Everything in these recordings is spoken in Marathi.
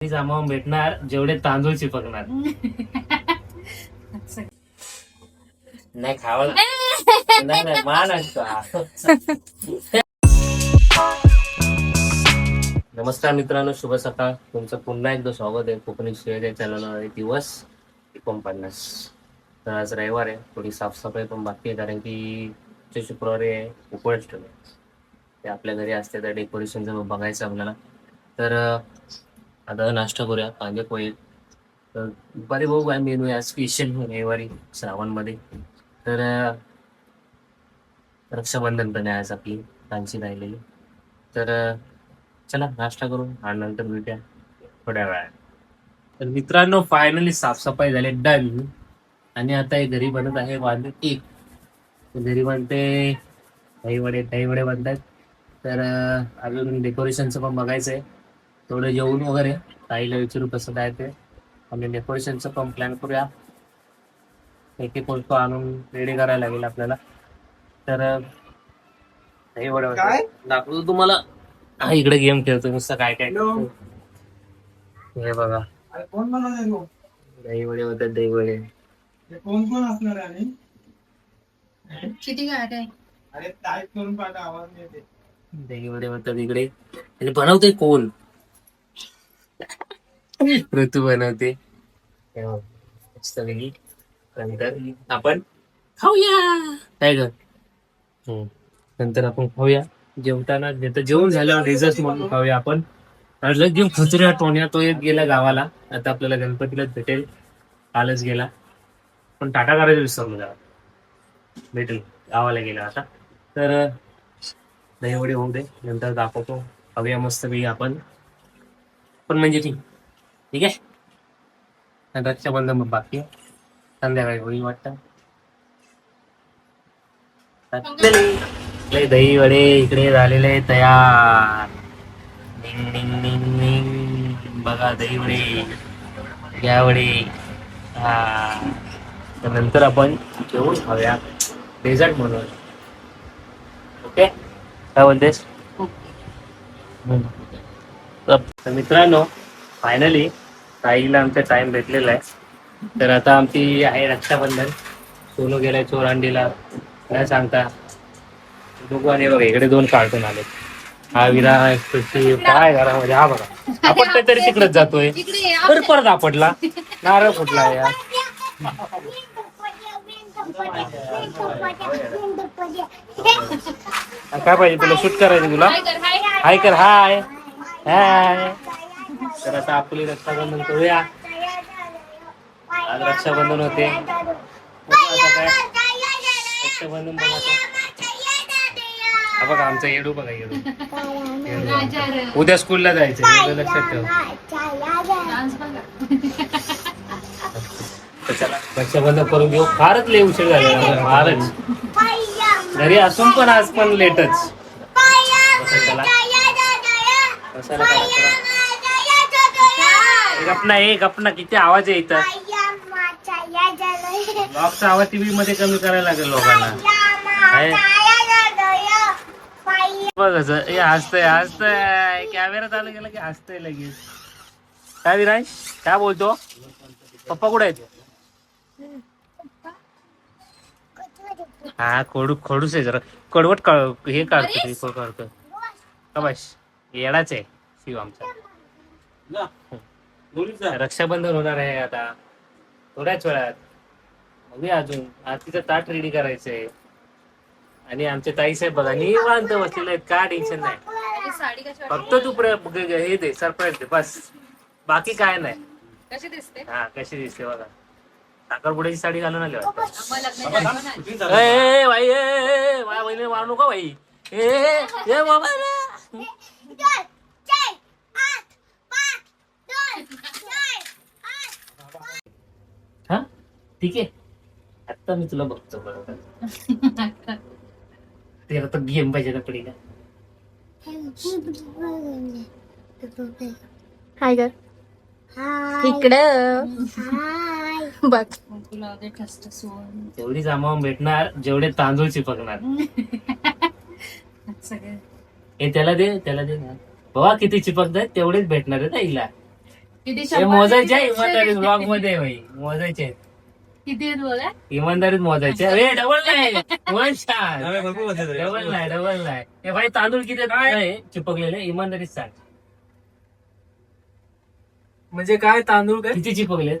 जमावून भेटणार जेवढे तांदूळ चिपकणार. नाही खावा नाही नाही मान नमस्कार मित्रांनो शुभ सकाळ. तुमचं पुन्हा एकदा स्वागत आहे कोकणी शेअर या चॅनलवर दिवस एकोणपन्नास. तर आज रविवार आहे. थोडी साफसफाई पण बाकी आहे कारण की पुढच्या शुक्रवारी आहे उपवाष्टमी ते आपल्या घरी असते तर डेकोरेशनचं बघायचं आपल्याला. तर आता नाश्ता करूया कांदे पोहे तर दुपारी बघू काय मेनू आहे. स्पेशल रविवारी श्रावणमध्ये. तर रक्षाबंधन पण आहे आज आपली कांची राहिलेली. तर चला नाश्ता करू आणि नंतर भेटूया थोड्या वेळात तर मित्रांनो फायनली साफसफाई झाली डन आणि आता हे घरी बनत आहे वांदे एक. घरी बनते दही वडे दही वडे बनतात. तर अजून डेकोरेशनचं पण बघायचं आहे थोडं जेवण वगैरे ताईला विचारू कसं काय ते. आणि डेकोरेशनचं पण प्लॅन करूया. एक एक वस्तू आणून रेडी करायला लागेल आपल्याला. तर वडे. काय? दाखवतो तुम्हाला. हा इकडे गेम खेळतो नुसतं काय काय. हे बघा. अरे कोण बनवणार आहे तो? दही वडे होतात दही वडे. हे कोण कोण असणार आहे आणि? किती गाठ आहे? अरे टाईप करून आवाज नाही येते. दही वडे होतात इकडे आणि बनवते कोण? ऋतू बनवते. नंतर आपण खाऊया. काय हम्म. नंतर आपण खाऊया. जेवताना जेवण झाल्यावर रिझल्ट म्हणून खाऊया आपण. म्हटलं घेऊन खचुऱ्या टोन्या. तो एक गेला गावाला. आता आपल्याला गणपतीलाच भेटेल. कालच गेला. पण टाटा करायचं विसरलो जरा भेटेल. गावाला गेला आता. तर दही वडे होऊ दे. नंतर दाखवतो. खाऊया मस्त पैकी आपण. पण म्हणजे ती ठीक आहे? रक्षाबंधन मग बाकी आहे. संध्याकाळी होईल वाटतं. दही वडे इकडे झालेले तयार. डिंग डिंग डिंग डिंग बघा दही वडे. घ्या वडे. हा. तर नंतर आपण जेवून खाऊया. डेझर्ट म्हणून. ओके काय. तर- तर मित्रांनो फायनली ताईला आमचा टाइम भेटलेला आहे. तर आता आमची आहे रक्षाबंधन. सोनू गेलाय चोरांडीला. काय सांगता? बघू आणि बघा इकडे दोन कार्टून आले हा विरा एक्सप्रेसची काय घरामध्ये? हा बघा. आपण तरी तिकडेच जातोय. ये, तर परत आपटला. नारळ फुटला यार काय पाहिजे तुला? शूट करायचं तुला. हाय. कर हाय. हाय. तर आता आपली रक्षाबंधन करूया. आज रक्षाबंधन होते. काय रक्षाबंधन बघा. हा बघा आमचा येडू बघा येडू. उद्या स्कूलला जायचं एवढं लक्षात ठेव. चला रक्षाबंधन करून घेऊ. फारच लय उशीर झालेला फारच. घरी असून पण आज पण लेटच. चला. अपना एक अपना किती आवाज आहे इथं? ब्लॉगचा आवाज टीव्ही मध्ये कमी करायला लागेल लोकांना. बघ हे हसतंय हसतंय. कॅमेरा चालू केला की हसतंय लगेच. काय विराय काय बोलतो? पप्पा कुठे आहेत? हा खोडू खोडूच आहे जरा. कडवट काढ हे काढतो काढतो का बस येडाच आहे शिव आमचा. रक्षाबंधन होणार आहे आता थोड्याच वेळात बघूया अजून आरतीचं ताट रेडी करायचंय आणि आमचे ताई साहेब बघा निवांत बसलेले आहेत का टेन्शन नाही ही फक्त? तू हे दे सरप्राईज दे बस बाकी काय नाही कशी दिसते हा कशी दिसते बघा साखरपुड्याची साडी घालून आली वाटतं मारू नका बाई ए, ए, ए, बाबा रे. हा ठीक आहे? आता मी तुला बघतो बरोबर. ते आता गेम पाहिजे ना पुढे हाय इकडं. बघ. तुला सोन तेवढी जमावून भेटणार जेवढे तांदूळ चिपकणार. सगळे हे त्याला दे त्याला दे बाबा किती चिपकतात तेवढेच भेटणार आहे ना हिला. किती हे शंभर मोजायचे आहे? ब्लॉगमध्ये भाई मोजायचे आहेत. किती आहेत बोला इमानदारीत मोजायचे. अरे डबल नाही. वन भरपूर होते तरी. डबल नाही डबल नाही. हे भाई तांदूळ किती आहे चिपकलेले. इमानदारीत सांग. म्हणजे काय तांदूळ काय? किती चिपकले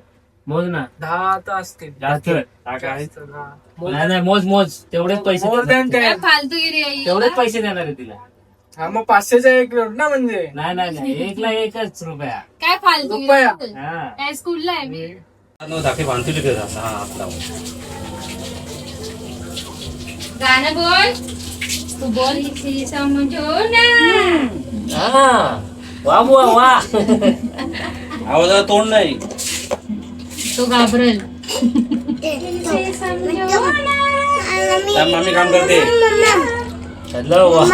मोज ना. दहा तर असतील. जास्त. टाका आहे. नाही नाही मोज मोज. तेवढेच पैसे देणार. काय फालतूगिरी आहे ही? तेवढेच पैसे देणार आहे तिला. हा मग पाचशेचा एक नोट ना म्हणजे? नाही नाही नाही. एकला एकच रुपया. काय फालतूगिरी रुपया. हा. काय स्कूलला आहे मी नो, धाके बांधतो तिथे आता. हा, हात लावून. गाणं बोल. तू बोल इथे समजो ना हा. वा बुवा वा. आवाजाला तोंड नाही. तो घाबरल. मम्मी काम करते. हॅलो. वा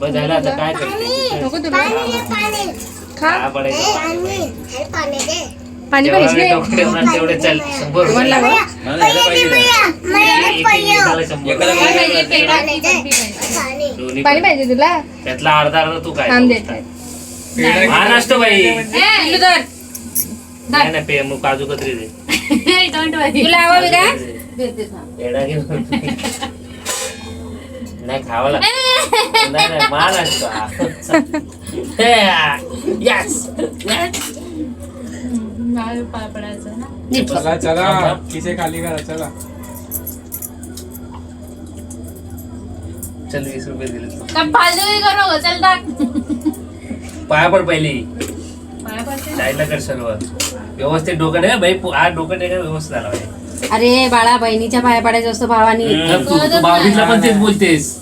मम्मी झालं आता काय करते? पाणी. पाहिजे. तेवढे चल. शंभर पाणी पण. पाहिजे तुला? त्यातला अर्धा अर्धा तू काय थांब देते महाराष्ट्र बाई. नाही नाही पे मग काजू कतरी दे. तुला हवं घेऊन नाही खावा लागत नाही नाही महाराष्ट्र. यस चला चला. किसे खाली करा चला. चल वीस रुपये दिले. करू चल टाक. पाया पड पहिली. जायला कर सर्व. व्यवस्थित डोकं नाही भाई पु- हा डोकं नाही का व्यवस्थित झाला पाहिजे अरे बाळा बहिणीच्या पाया पडायचं असतो भावानी. भाऊबीजला पण तेच बोलतेस.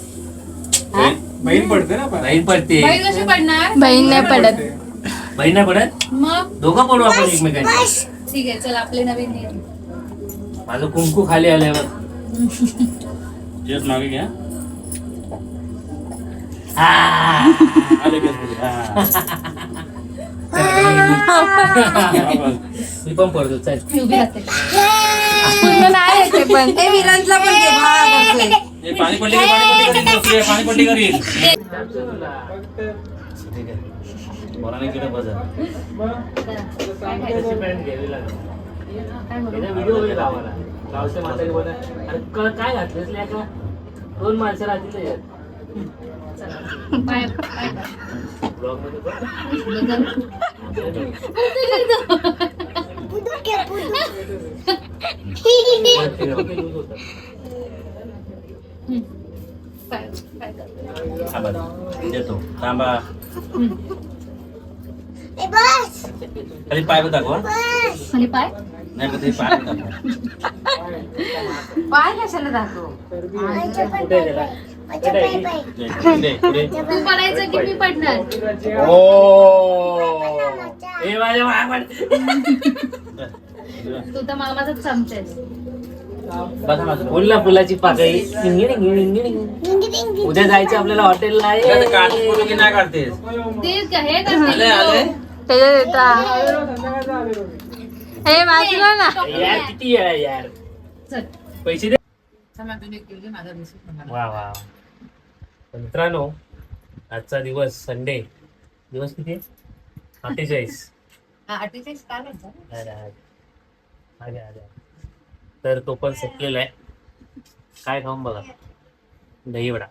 हा? बहीण पडते ना पण. बहीण पडते. बाई कशी पडणार? बहीण नाही पडत. बहीण नाही पडत? मग? दोघं पडू आपण एकमेकांची ठीक आहे चल आपले नवीन नियम. माझं कुंकू खाली आल्यावर जेच मागे घ्या. आ. आले. हा. मी पण पडतो चल. मी उभी राहते. पूर्ण नाही येते पण. ए विरांतला पण. पाणी करील मला नाही किती बजा. काय घातलंस का दोन माणसं राहतील Vlog मध्ये. थांबा देतो थांबा खाली पाय बघ दाखवा खाली पाय. नाही पण ते पाय दाखवा पाय कशाला दाखव तू पडायचं की मी पडणार तू तर मामाचाच चमचा माझं. ना फुलाची पाकळी. उद्या जायचं आपल्याला हॉटेलला नाही काढतेस का- हे आले आले करते त्याच्यात येता हे वाचलं ना. यार किती वेळा यार? चल. पैसे दे. वा वा. तर मित्रांनो आजचा दिवस संडे दिवस किती आहे? अठ्ठेचाळीस. अरे, अरे. अरे, अरे. तर तो पण संपलेला आहे. काय खाऊन बघा. दही वडा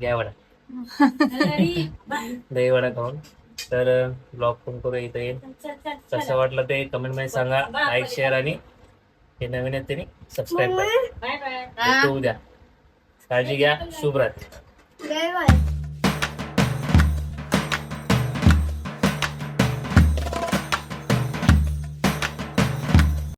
घ्या वडा दही वडा खाऊन. तर ब्लॉग पण करू इथं येईल कसं वाटलं ते कमेंटमध्ये सांगा. लाईक शेअर आणि हे नवीन आहेत त्यांनी सबस्क्राईब करा. भेटू उद्या. काळजी घ्या. शुभ रात्री. Bye bye